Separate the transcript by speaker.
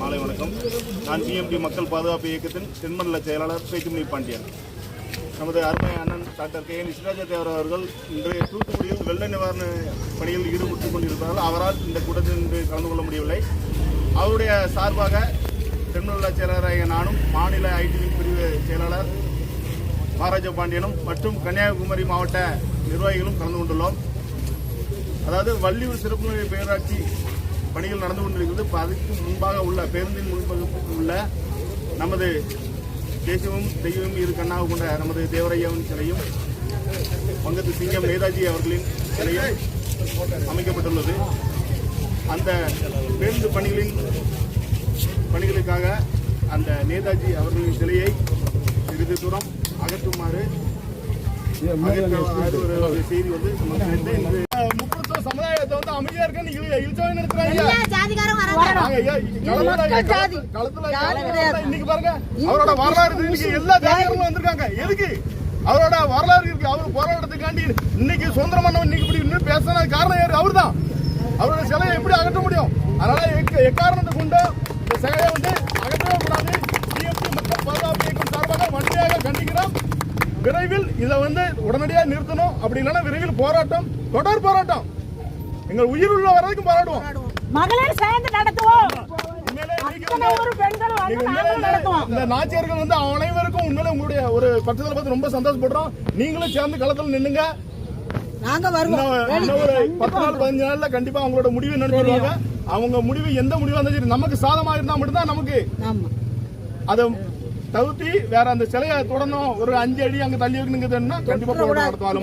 Speaker 1: மாலை வணக்கம். நான் பிஎம்பி மக்கள் பாதுகாப்பு இயக்கத்தின் தென்மண்டல செயலாளர் பேச்சுமணி பாண்டியன். நமது அருமை அண்ணன் டாக்டர் கே என் இஸ்ராஜேவர் அவர்கள் இன்றைய தூத்துக்குடியில் வெள்ள நிவாரண பணியில் ஈடுபட்டுக் கொண்டிருப்பதால் அவரால் இந்த கூட்டத்தில் இன்று கலந்து கொள்ள முடியவில்லை. அவருடைய சார்பாக தென்மண்டல செயலாளராகிய நானும் மாநில ஐடி பிரிவு செயலாளர் மகாராஜ பாண்டியனும் மற்றும் கன்னியாகுமரி மாவட்ட நிர்வாகிகளும் கலந்து கொண்டுள்ளோம். அதாவது வள்ளியூர் சிறப்பு பேராட்சி பணிகள் நடந்து கொண்டிருக்கிறது. அதுக்கு முன்பாக உள்ள பேருந்தின் முன்பகுப்புக்கு உள்ள நமது தேசியமும் தெய்வமும் இரு கண்ணாக கொண்ட நமது தேவரையாவின் சிலையும் வங்கத்து சிங்கம் நேதாஜி அவர்களின் சிலையும் அமைக்கப்பட்டுள்ளது. அந்த பேருந்து பணிகளின் பணிகளுக்காக அந்த நேதாஜி அவர்களின் சிலையை சிறிது தூரம் அகற்றுமாறு முப்பது சமுதாயத்தை வந்து அமைதியா இருக்க நீங்க இழுச்சவை நடத்துறாங்க
Speaker 2: எல்லா ஜாதிக்காரும் வராங்க.
Speaker 1: நாங்க ஐயா, களத்துல-
Speaker 2: ஜாதி.
Speaker 1: களத்துல களத்துல இன்னைக்கு பாருங்க அவரோட வரலாறு. இன்னைக்கு எல்லா ஜாதிகளும் வந்திருக்காங்க. எதுக்கு? அவரோட வரலாறு இருக்கு. அவர் போராட்டத்துக்காண்டி இன்னைக்கு சுதந்திர மன்னன் இன்னைக்கு இப்படி இன்னும் பேசின காரணம் யாரு? அவர்தான். அவரோட சிலையை எப்படி அகற்ற முடியும்? அதனால எக்க- எக்காரணத்தை கொண்டு இந்த சிலையை வந்து விரைவில் இதை வந்து உடனடியாக நிறுத்தணும். அப்படி இல்லைன்னா விரைவில் போராட்டம் தொடர் போராட்டம். எங்கள் உயிர் உள்ள வரைக்கும் போராடுவோம்.
Speaker 2: மகளிர் சேர்ந்து நடத்துவோம்.
Speaker 1: இந்த நாச்சியர்கள் வந்து அனைவருக்கும் உண்மையிலே உங்களுடைய ஒரு பட்சத்தில் பார்த்து ரொம்ப சந்தோஷப்படுறோம். நீங்களும் சேர்ந்து களத்தில் நின்னுங்க
Speaker 2: நாங்க
Speaker 1: இன்னும் ஒரு பத்து நாள் பதினஞ்சு நாள்ல கண்டிப்பா அவங்களோட முடிவு சொல்லுவாங்க அவங்க முடிவு எந்த முடிவா இருந்தாலும் சரி நமக்கு சாதமா இருந்தா மட்டும்தான் நமக்கு
Speaker 2: ஆமா.
Speaker 1: அதை தவிர்த்தி வேற அந்த சிலையை தொடரணும் ஒரு அஞ்சு அடி அங்க தள்ளி வைக்கணுங்கிறதுன்னா கண்டிப்பா போராட்டம் நடத்துவாங்க